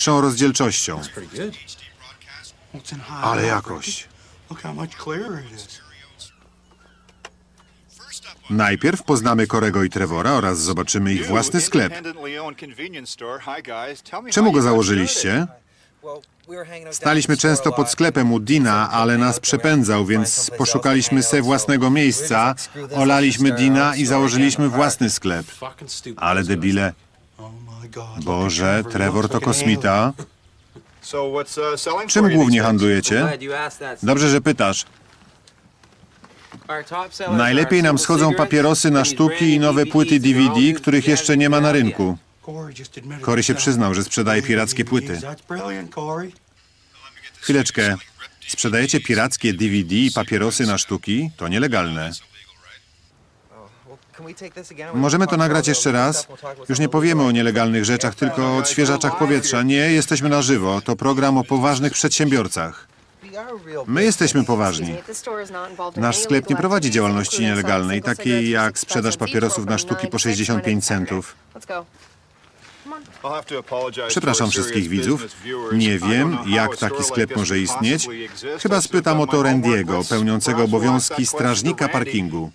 najwyższą rozdzielczością. Ale jakość. Najpierw poznamy Korego i Trevora oraz zobaczymy ich własny sklep. Czemu go założyliście? Staliśmy często pod sklepem u Dina, ale nas przepędzał, więc poszukaliśmy se własnego miejsca, olaliśmy Dina i założyliśmy własny sklep. Ale debile, Boże, Trevor. To kosmita. uh, Czym głównie handlujecie? Dobrze, że pytasz. Najlepiej nam schodzą papierosy na sztuki i nowe płyty DVD, których jeszcze nie ma na rynku. Corey się przyznał, że sprzedaje pirackie płyty. Chwileczkę. Sprzedajecie pirackie DVD i papierosy na sztuki? To nielegalne. Możemy to nagrać jeszcze raz? Już nie powiemy o nielegalnych rzeczach, tylko o odświeżaczach powietrza. Nie, jesteśmy na żywo. To program o poważnych przedsiębiorcach. My jesteśmy poważni. Nasz sklep nie prowadzi działalności nielegalnej, takiej jak sprzedaż papierosów na sztuki po 65 centów. Przepraszam wszystkich widzów. Nie wiem, jak taki sklep może istnieć. Chyba spytam o to Randiego, pełniącego obowiązki strażnika parkingu.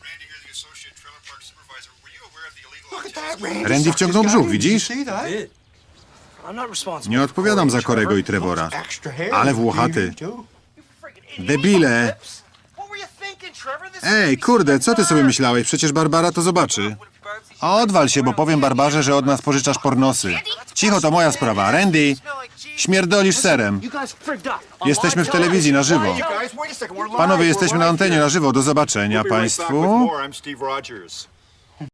Randy. Wciągnął brzuch, widzisz? Nie odpowiadam za Korego i Trevor. Trevora. Ale włochaty. Debile! Ej, kurde, co ty sobie myślałeś? Przecież Barbara to zobaczy. Odwal się, bo powiem Barbarze, że od nas pożyczasz pornosy. Cicho, to moja sprawa. Randy, śmierdolisz serem. Jesteśmy w telewizji na żywo. Panowie, jesteśmy na antenie na żywo. Do zobaczenia państwu.